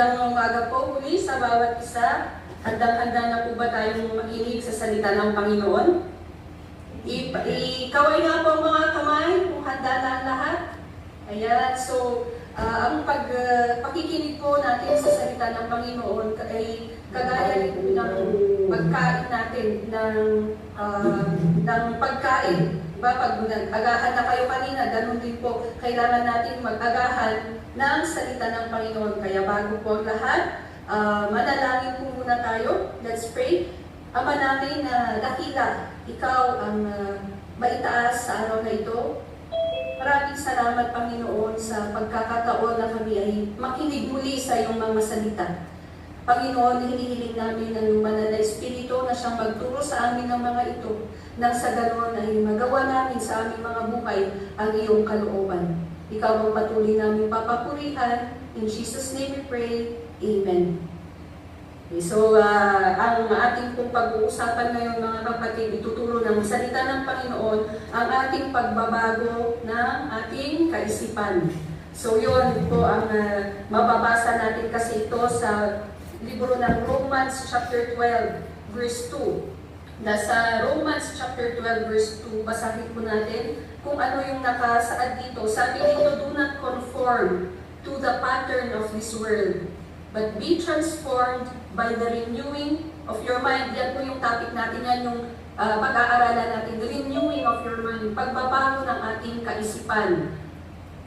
Magandang umaga po muli sa bawat isa. Handang-handa na po ba tayong makinig sa salita ng Panginoon? I- ikaway nga po ang mga kamay kung handa na ang lahat. Ayan, so ah, ang pag, ah, pakikinig po natin sa salita ng Panginoon ay kagaya rin po ng pagkain natin, ng, ah, ng pagkain. Diba? Pag nag-agahan na kayo kanina, ganun din po, kailangan natin mag-agahan ng salita ng Panginoon. Kaya bago po ang lahat, ah, manalangin po muna tayo. Let's pray. Ama namin na dakila, ikaw ang ah, maitaas sa araw na ito. Maraming salamat, Panginoon, sa pagkakataon na kami ay makinig muli sa iyong mga salita. Panginoon, hinihiling namin ng banal na Espiritu na siyang magturo sa amin ng mga ito, nang sa ganoon ay magawa namin sa aming mga buhay ang iyong kalooban. Ikaw ang patuloy namin papapurihan. In Jesus' name we pray. Amen. Okay, so, ah, ang ating pong pag-uusapan ngayon mga kapatid, ituturo ng salita ng Panginoon ang ating pagbabago ng ating kaisipan. So, yun po ang ah, mababasa natin kasi ito sa libro ng Romans chapter 12, verse 2. Nasa Romans chapter 12, verse 2, basahin po natin kung ano yung nakasaad dito. Sabi dito, do not conform to the pattern of this world, but be transformed by the renewing of your mind. Yan po yung topic natin, yan yung ah, pag-aaralan natin, the renewing of your mind, pagbabago ng ating kaisipan.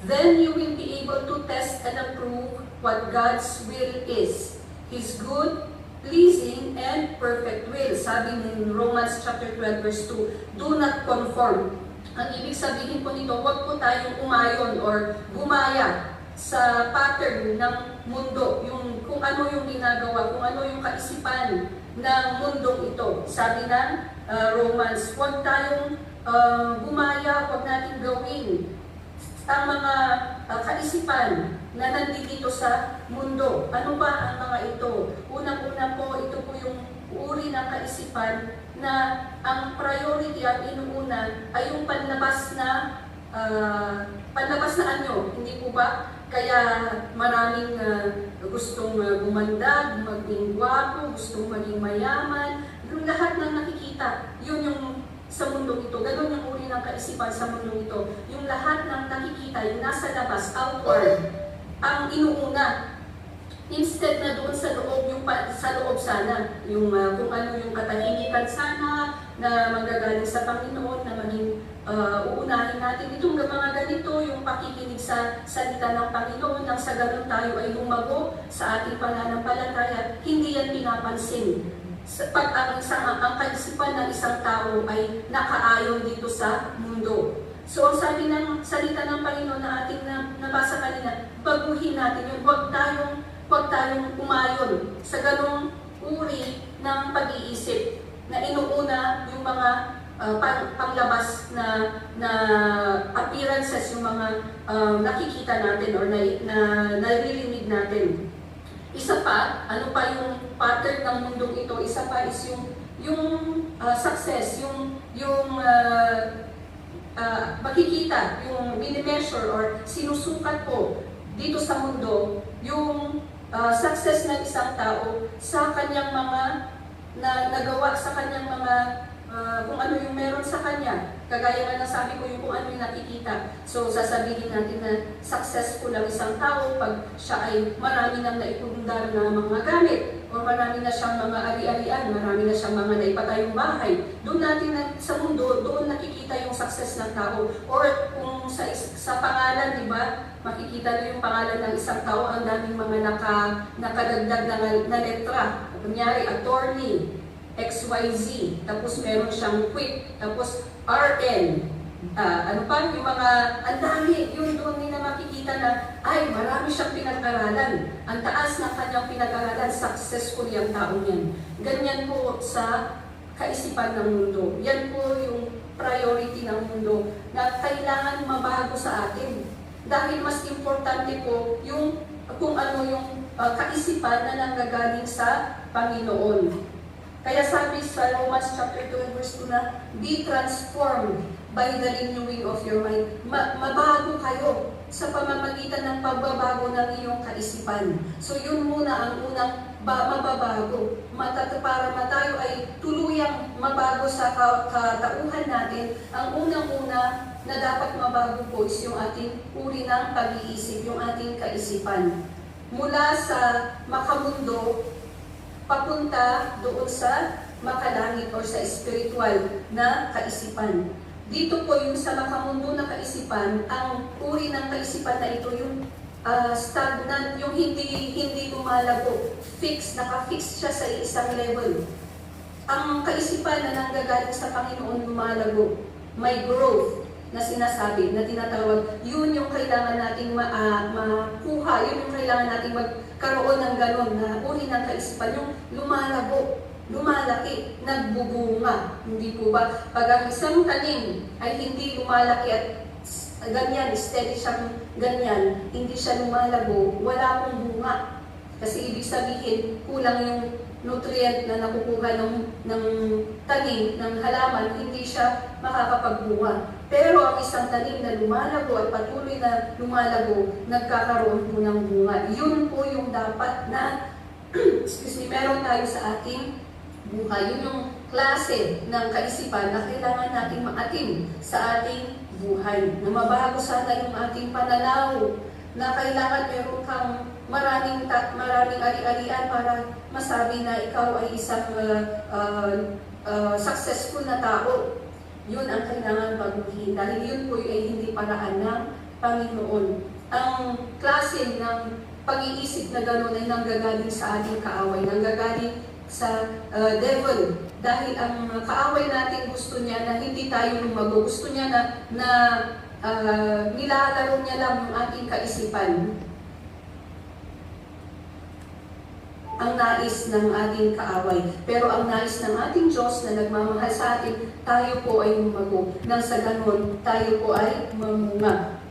Then you will be able to test and approve what God's will is, His good, pleasing, and perfect will. Sabi ni Romans chapter 12 verse 2, do not conform. Ang ibig sabihin po nito, huwag po tayong umayon or gumaya sa pattern ng mundo, yung kung ano yung ginagawa, kung ano yung kaisipan ng mundong ito. Sabi ng uh, Romans, huwag tayong uh, gumaya, huwag natin gawin ang mga uh, kaisipan na nandito sa mundo. Ano ba ang mga ito? Unang-una po, ito po yung uri ng kaisipan na ang priority at inuuna ay yung panlabas na uh, panlabas na anyo, hindi po ba? Kaya maraming uh, gustong uh, gumanda, maging gwapo, gustong maging mayaman, yung lahat ng nakikita, yun yung sa mundong ito. Ganon yung uri ng kaisipan sa mundong ito. Yung lahat ng nakikita, yung nasa labas, outward, ang inuuna. Instead na doon sa loob, yung sa loob sana, yung uh, kung ano yung katahimikan sana, na manggagaling sa Panginoon, na maging uh, uunahin natin itong mga ganito, yung pakikinig sa salita ng Panginoon, nang sa ganun tayo ay lumago sa ating pananampalataya, hindi yan pinapansin sa pag ang isang ang kaisipan ng isang tao ay nakaayon dito sa mundo. So ang sabi ng salita ng Panginoon na ating na, nabasa kanina, baguhin natin yung huwag tayong huwag tayong umayon sa ganong uri ng pag-iisip na inuuna yung mga uh, pang, panglabas na na appearances yung mga uh, nakikita natin or na, na naririnig natin. Isa pa, ano pa yung pattern ng mundong ito? Isa pa is yung yung uh, success, yung yung uh, uh, makikita, yung minimeasure or sinusukat po dito sa mundo, yung uh, success ng isang tao sa kanyang mga na nagawa sa kanyang mga uh, kung ano yung meron sa kanya. Kagaya nga nasabi ko yung kung ano yung nakikita. So sasabihin natin na successful ang isang tao pag siya ay marami nang naipundar na mga gamit o marami na siyang mga ari-arian, marami na siyang mga naipatayong bahay. Doon natin na, sa mundo, doon nakikita yung success ng tao. Or kung sa, sa pangalan, di ba, makikita niyo yung pangalan ng isang tao, ang daming mga naka, nakadagdag na, na letra. Kunyari, attorney, XYZ, tapos meron siyang quick, tapos RN, ah, ano pa, yung mga, ang dami, yun doon nila makikita na, ay, marami siyang pinag-aralan. Ang taas ng kanyang pinag-aralan, successful yung tao niyan. Ganyan po sa kaisipan ng mundo. Yan po yung priority ng mundo na kailangan mabago sa atin. Dahil mas importante po yung kung ano yung ah, kaisipan na nanggagaling sa Panginoon. Kaya sabi sa Romans chapter 2 verse 2 na, Be transformed by the renewing of your mind. Ma- mabago kayo sa pamamagitan ng pagbabago ng iyong kaisipan. So yun muna ang unang ba mababago. Matat para matayo ay tuluyang mabago sa ka katauhan natin. Ang unang-una na dapat mabago po is yung ating uri ng pag-iisip, yung ating kaisipan. Mula sa makamundo, papunta doon sa makalangit or sa spiritual na kaisipan. Dito po yung sa makamundo na kaisipan, ang uri ng kaisipan na ito yung ah, stagnant, yung hindi hindi lumalago. Fix, naka-fix siya sa isang level. Ang kaisipan na nanggagaling sa Panginoon lumalago. May growth na sinasabi, na tinatawag, yun yung kailangan nating ma, ah, makuha, yun yung kailangan nating magkaroon ng ganon na uri ng kaisipan, yung lumalago, lumalaki, nagbubunga. Hindi po ba? Pag ang isang tanim ay hindi lumalaki at ganyan, steady siyang ganyan, hindi siya lumalago, wala pong bunga. Kasi ibig sabihin, kulang yung nutrient na nakukuha ng, ng tanim, ng halaman, hindi siya makakapagbunga. Pero ang isang tanim na lumalago at patuloy na lumalago, nagkakaroon po ng bunga. Yun po yung dapat na, excuse me, meron tayo sa ating buhay. Yun yung klase ng kaisipan na kailangan nating maatim sa ating buhay. Na mabago sana yung ating pananaw na kailangan meron kang maraming ta- maraming ari-arian para masabi na ikaw ay isang uh, uh, uh, successful na tao. Yun ang kailangan baguhin dahil yun po ay hindi paraan ng Panginoon. Ang klase ng pag-iisip na gano'n ay nanggagaling sa ating kaaway, nanggagaling sa uh, devil. Dahil ang kaaway natin gusto niya na hindi tayo lumago. Gusto niya na, na uh, nilalaro niya lang yung ating kaisipan. Ang nais ng ating kaaway. Pero ang nais ng ating Diyos na nagmamahal sa atin, tayo po ay lumago. Nang sa ganon, tayo po ay mamunga.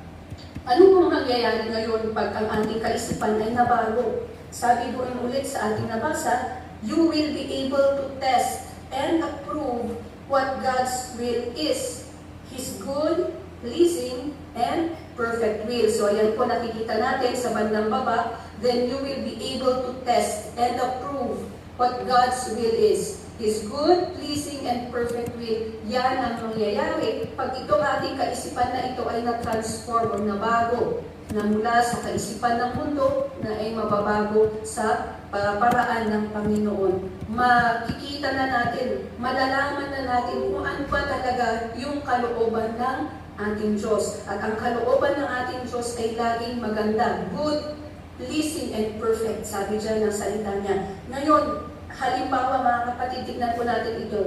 Ano pong nangyayari ngayon pag ang ating kaisipan ay nabago? Sabi doon ulit sa ating nabasa, you will be able to test and approve what God's will is. His good, pleasing, and perfect will. So ayan po nakikita natin sa bandang baba, then you will be able to test and approve what God's will is. His good, pleasing, and perfect will. Yan ang mangyayari pag itong ating kaisipan na ito ay na-transform o nabago na mula sa kaisipan ng mundo na ay mababago sa para paraan ng Panginoon. Makikita na natin, malalaman na natin kung ano ba talaga yung kalooban ng ating Diyos. At ang kalooban ng ating Diyos ay laging maganda, good, pleasing, and perfect. Sabi dyan ng salita niya. Ngayon, halimbawa mga kapatid, tignan po natin ito.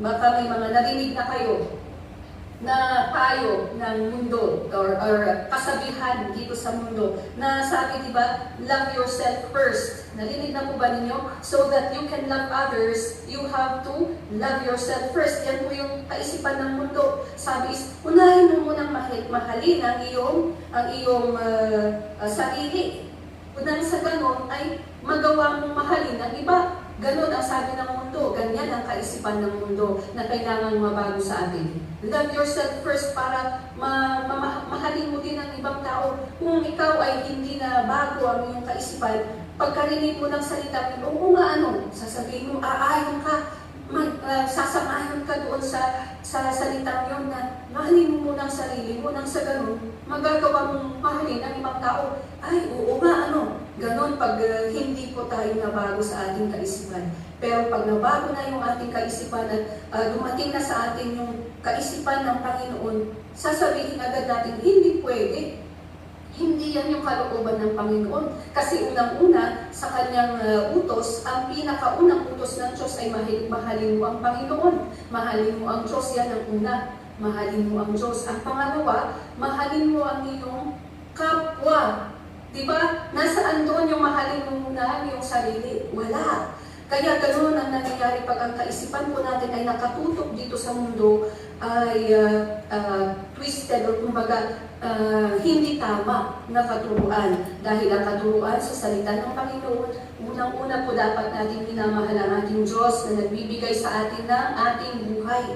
Baka may mga narinig na kayo na payo ng mundo or, or kasabihan dito sa mundo na sabi di ba love yourself first. Narinig na po ba ninyo? So that you can love others you have to love yourself first. Yan po yung kaisipan ng mundo. Sabi is unahin mo munang mahal, mahalin ang iyong ang iyong uh, uh, sarili. Unang sa ganon ay magawa mong mahalin ang iba. Ganon ang sabi ng mundo. Ganyan ang kaisipan ng mundo na kailangan mabago sa atin. Love yourself first para ma ma mahalin mo din ang ibang tao. Kung ikaw ay hindi na bago ang iyong kaisipan, pagkarinig mo ng salita oo nga ano, sasabihin mo, aayon ka, mag, uh, sasamahan ka doon sa sa salitang yon na mahalin mo muna ang sarili mo nang sa ganun, magagawa mong mahalin ang ibang tao. Ay, oo nga, ano, ganon pag uh, hindi po tayo nabago sa ating kaisipan. Pero pag nabago na yung ating kaisipan at uh, dumating na sa atin yung kaisipan ng Panginoon, sasabihin agad natin, hindi pwede. Hindi yan yung kalooban ng Panginoon. Kasi unang-una, sa kanyang uh, utos, ang pinakaunang utos ng Diyos ay mahal, mahalin mo ang Panginoon. Mahalin mo ang Diyos, yan ang una. Mahalin mo ang Diyos. Ang pangalawa, mahalin mo ang iyong kapwa. Diba? Nasaan doon yung mahalin mo ang iyong sarili? Wala. Kaya ganoon ang nangyayari pag ang kaisipan po natin ay nakatutok dito sa mundo ay uh, uh, twisted or kumbaga uh, hindi tama na katuruan. Dahil ang katuruan sa salita ng Panginoon, unang-una po dapat natin minamahal ang ating Diyos na nagbibigay sa atin ng ating buhay.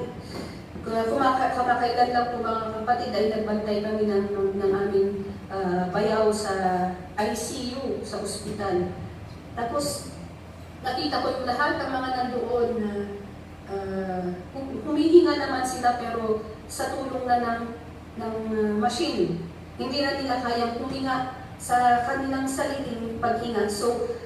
Kumaka kamakailan lang po mga kapatid ay nagbantay kami ng, ng, ng aming ah, bayaw sa ICU sa ospital. Tapos nakita ko yung lahat ng mga nandoon na hum- humihinga naman sila pero sa tulong na ng, ng ah, machine. Hindi na nila kayang huminga sa kanilang sariling paghinga. So,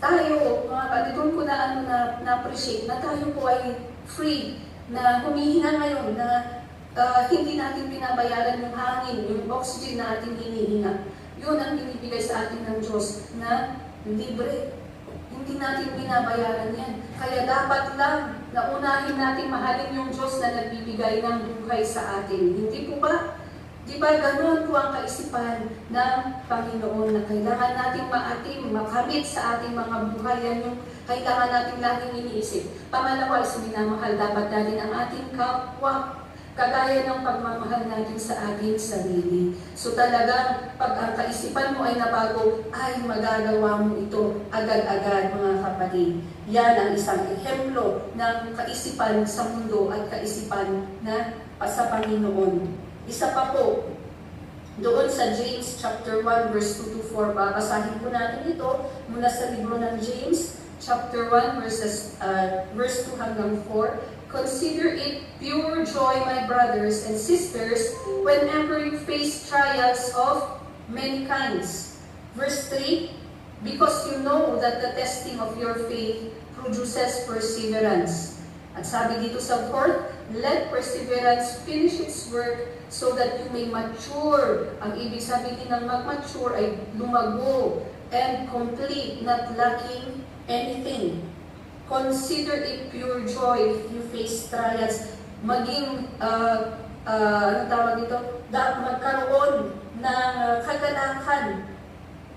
tayo, mga kadidon ko na ano na, na-appreciate na tayo po ay free na humihinga ngayon na ah, hindi natin binabayaran yung hangin, yung oxygen na ating hinihinga. Yun ang binibigay sa atin ng Diyos na libre. Hindi natin binabayaran yan. Kaya dapat lang na unahin natin mahalin yung Diyos na nagbibigay ng buhay sa atin. Hindi po ba? Di ba ganoon po ang kaisipan ng Panginoon na kailangan nating maatim, makamit sa ating mga buhay. Yan yung kailangan nating laging iniisip. Pangalawa is minamahal dapat natin ang ating kapwa. Kagaya ng pagmamahal natin sa ating sarili. So talagang pag ang kaisipan mo ay nabago, ay magagawa mo ito agad-agad mga kapatid. Yan ang isang ehemplo ng kaisipan sa mundo at kaisipan na sa Panginoon. Isa pa po, doon sa James chapter 1 verse 2 to 4, babasahin po natin ito mula sa libro ng James chapter 1 verses uh, verse 2 hanggang 4. Consider it pure joy, my brothers and sisters, whenever you face trials of many kinds. Verse 3, because you know that the testing of your faith produces perseverance. At sabi dito sa 4, let perseverance finish its work so that you may mature. Ang ibig sabihin ng mag-mature ay lumago and complete, not lacking anything. Consider it pure joy if you face trials. Maging, uh, uh, ano tawag dito? Da, magkaroon ng kagalakan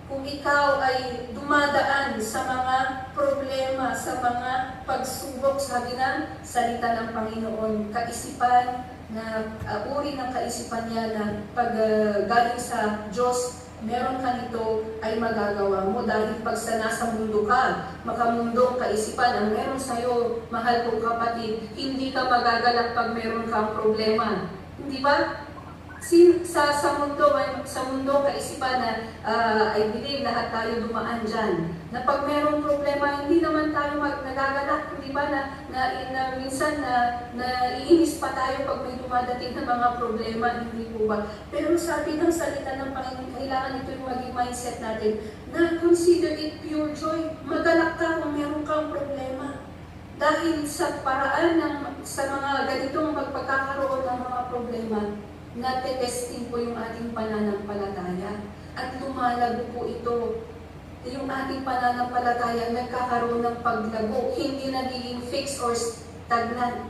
kung ikaw ay dumadaan sa mga problema, sa mga pagsubok, sabi ng salita ng Panginoon, kaisipan na uh, uri ng kaisipan niya na pag uh, sa Diyos, meron ka nito ay magagawa mo dahil pag sa nasa mundo ka, makamundong kaisipan ang meron sa'yo, mahal kong kapatid, hindi ka magagalak pag meron kang problema. Hindi ba? Sa, sa mundo, sa mundo kaisipan na ah, I believe lahat tayo dumaan dyan. Na pag merong problema, hindi naman tayo mag, nagagalak, di ba? Na, na, na minsan na, na iinis pa tayo pag may dumadating na mga problema, hindi po ba? Pero sabi ng salita ng Panginoon, kailangan ito yung maging mindset natin na consider it pure joy. Magalak ka kung meron kang problema. Dahil sa paraan ng sa mga ganitong magpagkakaroon ng mga problema, natetesting po yung ating pananampalataya at lumalago po ito. Yung ating pananampalataya nagkakaroon ng paglago, hindi nagiging fixed or stagnant.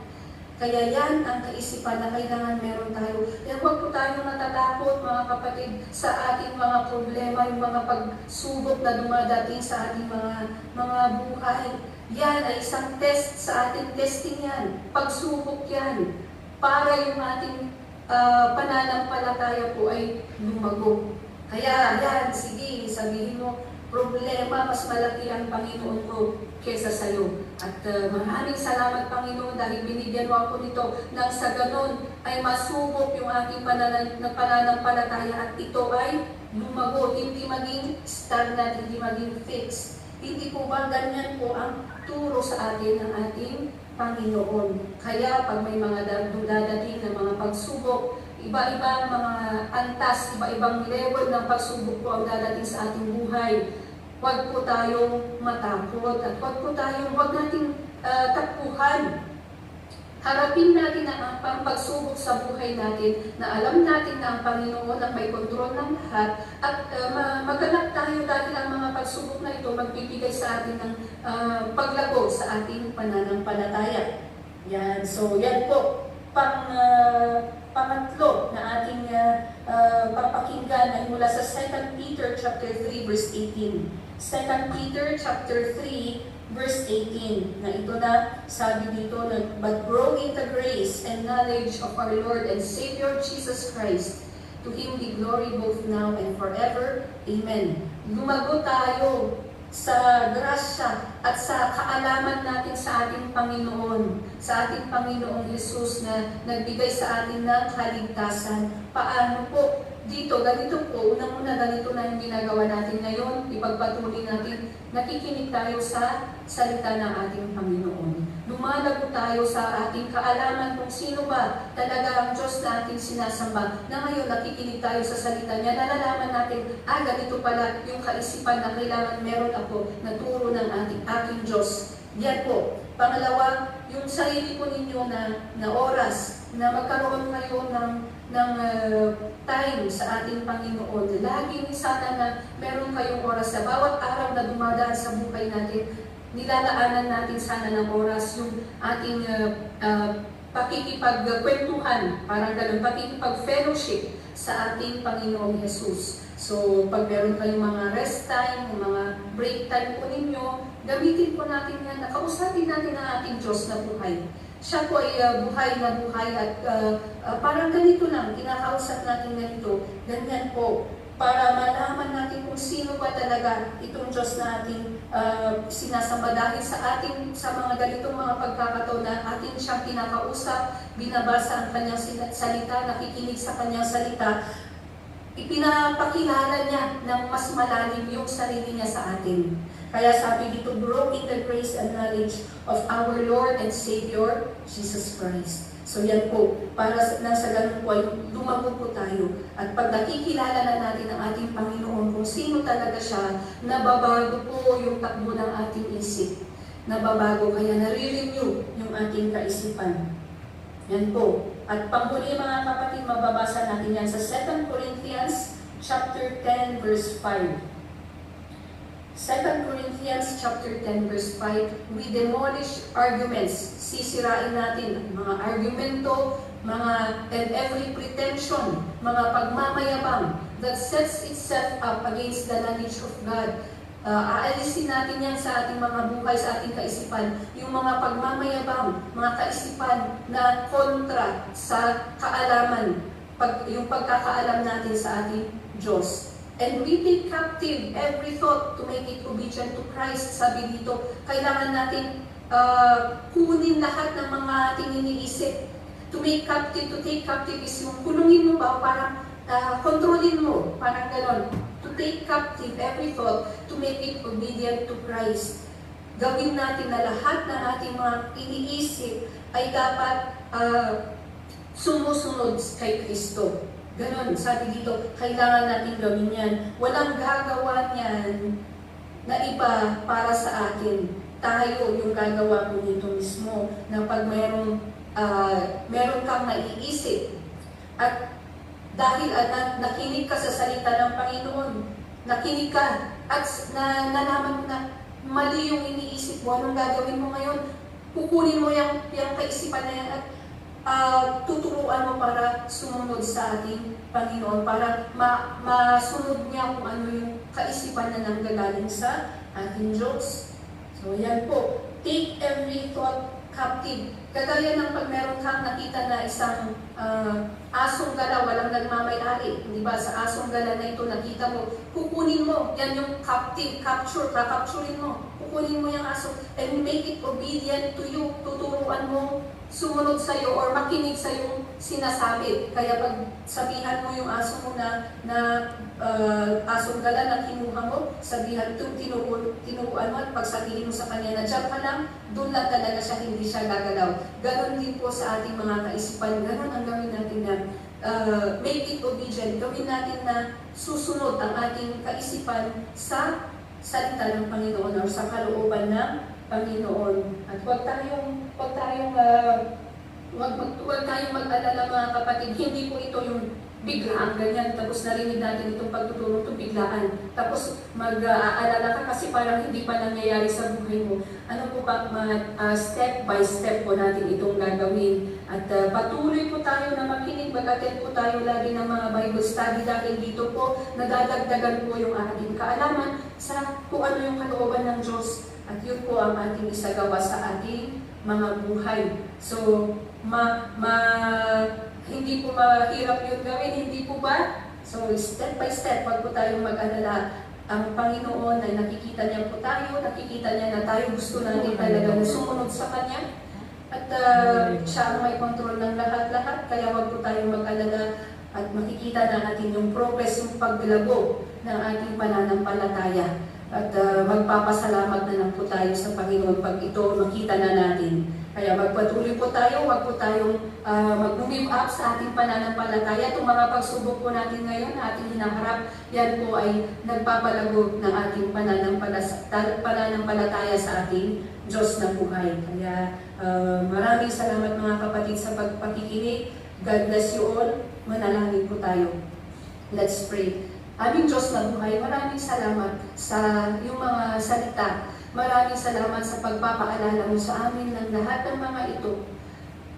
Kaya yan ang kaisipan na kailangan meron tayo. Kaya huwag po tayong natatakot mga kapatid sa ating mga problema, yung mga pagsubok na dumadating sa ating mga mga buhay. Yan ay isang test sa ating testing yan. Pagsubok yan. Para yung ating ah, pananampalataya po ay lumago. Kaya yan, sige, sabihin mo, problema, mas malaki ang Panginoon ko kesa sa'yo. At ah, maraming salamat Panginoon dahil binigyan mo ako nito nang sa ganon ay masubok yung aking pananan, na pananampalataya at ito ay lumago, hindi maging stagnant, hindi maging fixed. Hindi po ba ganyan po ang turo sa atin ng ating Panginoon. Kaya pag may mga dad- dadating na mga pagsubok, iba-ibang mga antas, iba-ibang level ng pagsubok po ang dadating sa ating buhay. Huwag po tayong matakot at huwag po tayong, huwag nating ah, takbuhan. Harapin natin ang, ang pagsubok sa buhay natin na alam natin na ang Panginoon ang may kontrol ng lahat at uh, ma- maganap tayo dahil ang mga pagsubok na ito magbibigay sa atin ng ah, paglago sa ating pananampalataya. Yan. So, yan po. Pang, ah, pangatlo na ating ah, ah, papakinggan ay mula sa 2 Peter chapter 3 verse 18. 2 Peter chapter 3 verse 18 na ito na sabi dito na but grow in the grace and knowledge of our Lord and Savior Jesus Christ to Him be glory both now and forever. Amen. Lumago tayo sa grasya at sa kaalaman natin sa ating Panginoon, sa ating Panginoong Jesus na nagbigay sa atin ng kaligtasan. Paano po? Dito, ganito po, unang-una ganito na yung ginagawa natin ngayon, ipagpatuloy natin, nakikinig tayo sa salita ng ating Panginoon. Lumalago tayo sa ating kaalaman kung sino ba talaga ang Diyos na ating sinasamba, na ngayon nakikinig tayo sa salita niya, nalalaman natin, ah, ganito pala yung kaisipan na kailangan meron ako na turo ng ating, ating Diyos. Yan po. Pangalawa, yung sarili po ninyo na, na oras, na magkaroon kayo ng, ng uh, time sa ating Panginoon. Laging sana na meron kayong oras sa bawat araw na dumadaan sa buhay natin, nilalaanan natin sana ng oras yung ating uh, uh, pakikipagkwentuhan, parang ganun, pakikipag-fellowship sa ating Panginoong Jesus. So, pag meron kayong mga rest time, mga break time po ninyo, gamitin po natin yan, nakausapin natin ang ating Diyos na buhay. Siya po ay uh, buhay na buhay at uh, uh, parang ganito lang, kinakausap natin ganito, ganyan po, para malaman natin kung sino ba talaga itong Diyos na ating uh, sinasamba dahil sa ating sa mga ganitong mga pagkakataon na ating siyang kinakausap, binabasa ang kanyang salita, nakikinig sa kanyang salita, ipinapakilala niya ng mas malalim yung sarili niya sa atin. Kaya sabi dito, grow in the grace and knowledge of our Lord and Savior, Jesus Christ. So yan po, para sa, nasa ganun po ay lumago po tayo. At pag nakikilala na natin ang ating Panginoon kung sino talaga siya, nababago po yung takbo ng ating isip. Nababago, kaya nare-renew yung ating kaisipan. Yan po. At panghuli mga kapatid, mababasa natin yan sa 2 Corinthians chapter 10 verse 5. 2 Corinthians chapter 10 verse 5, we demolish arguments. Sisirain natin mga argumento, mga and every pretension, mga pagmamayabang that sets itself up against the knowledge of God. Uh, aalisin natin yan sa ating mga buhay, sa ating kaisipan. Yung mga pagmamayabang, mga kaisipan na kontra sa kaalaman, pag, yung pagkakaalam natin sa ating Diyos. And we take captive every thought to make it obedient to Christ. Sabi dito, kailangan natin uh, kunin lahat ng mga ating iniisip. To make captive, to take captive is yung kulungin mo ba, parang uh, kontrolin mo, parang ganon. To take captive every thought to make it obedient to Christ. Gawin natin na lahat ng ating mga iniisip ay dapat uh, sumusunod kay Kristo. Ganon, sabi dito, kailangan natin gawin yan. Walang gagawa niyan na iba para sa atin. Tayo yung gagawa ko nito mismo na pag mayroong, uh, meron kang naiisip at dahil uh, nakinig ka sa salita ng Panginoon, nakinig ka at na, nalaman mo na mali yung iniisip mo, anong gagawin mo ngayon? Kukunin mo yung, yung kaisipan na yan at uh, tuturuan mo para sumunod sa ating Panginoon, para ma masunod niya kung ano yung kaisipan na nanggagaling sa ating Diyos. So yan po, take every thought captive. Kagaya ng pag meron kang nakita na isang uh, asong gala, walang nagmamayari. Di ba? Sa asong gala na ito, nakita mo, kukunin mo. Yan yung captive, capture, kakapturin mo. Kukunin mo yung aso and make it obedient to you. Tuturuan mo sumunod sa iyo or makinig sa yung sinasabi. Kaya pag sabihan mo yung aso mo na, na uh, asong gala na kinuha mo, sabihan ito, tinuruan, tinuruan mo at pag sabihin mo sa kanya na dyan ka lang, doon lang talaga siya, hindi siya gagalaw. Ganon din po sa ating mga kaisipan. Ganon ang gawin natin na uh, make it obedient. Gawin natin na susunod ang ating kaisipan sa salita ng Panginoon o sa kalooban ng Panginoon. At huwag tayong, huwag tayong, uh, huwag, huwag, tayong mag-alala mga kapatid, hindi po ito yung biglaan, ganyan, tapos narinig natin itong pagtuturo, itong biglaan. Tapos mag-aalala ka kasi parang hindi pa nangyayari sa buhay mo. Ano po pa, uh, step by step po natin itong gagawin. At uh, patuloy po tayo na makinig, mag-attend po tayo lagi ng mga Bible study dahil dito po nadadagdagan po yung ating kaalaman sa kung ano yung kalooban ng Diyos at yun po ang ating isagawa sa ating mga buhay. So, ma, ma, hindi po mahirap yun gawin, hindi po ba? So, step by step, wag po tayong mag-alala. Ang Panginoon ay nakikita niya po tayo, nakikita niya na tayo gusto natin talaga na sumunod sa Kanya. At uh, siya ang may kontrol ng lahat-lahat, kaya wag po tayong mag-alala at makikita na natin yung progress, yung paglago ng ating pananampalataya. At ah, magpapasalamat na lang po tayo sa Panginoon pag ito makita na natin. Kaya magpatuloy po tayo, wag po tayong uh, mag-give up sa ating pananampalataya. Itong mga pagsubok po natin ngayon ating hinaharap, yan po ay nagpapalago ng ating pananampalataya, sa ating Diyos na buhay. Kaya ah, maraming salamat mga kapatid sa pagpakikinig. God bless you all. Manalangin po tayo. Let's pray. Aming Diyos na buhay, maraming salamat sa iyong mga salita. Maraming salamat sa pagpapaalala mo sa amin ng lahat ng mga ito.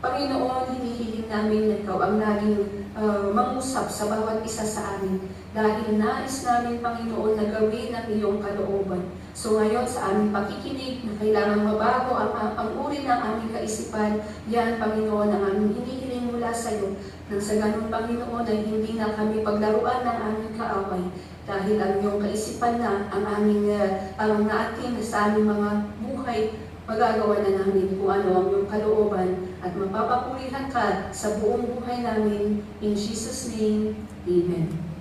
Panginoon, hinihiling namin na ikaw ang laging uh, mangusap sa bawat isa sa amin dahil nais namin, Panginoon, na gawin ang iyong kalooban. So ngayon sa aming pakikinig na kailangan mabago ang, ang, ang uri ng aming kaisipan, yan, Panginoon, ang aming hinihiling mula sa iyo. Nang sa ganun, Panginoon, ay hindi na kami paglaruan ng aming kaaway dahil ang iyong kaisipan na ang aming uh, ang naatin sa aming mga buhay magagawa na namin kung ano ang iyong kalooban at mapapapurihan ka sa buong buhay namin. In Jesus' name, Amen.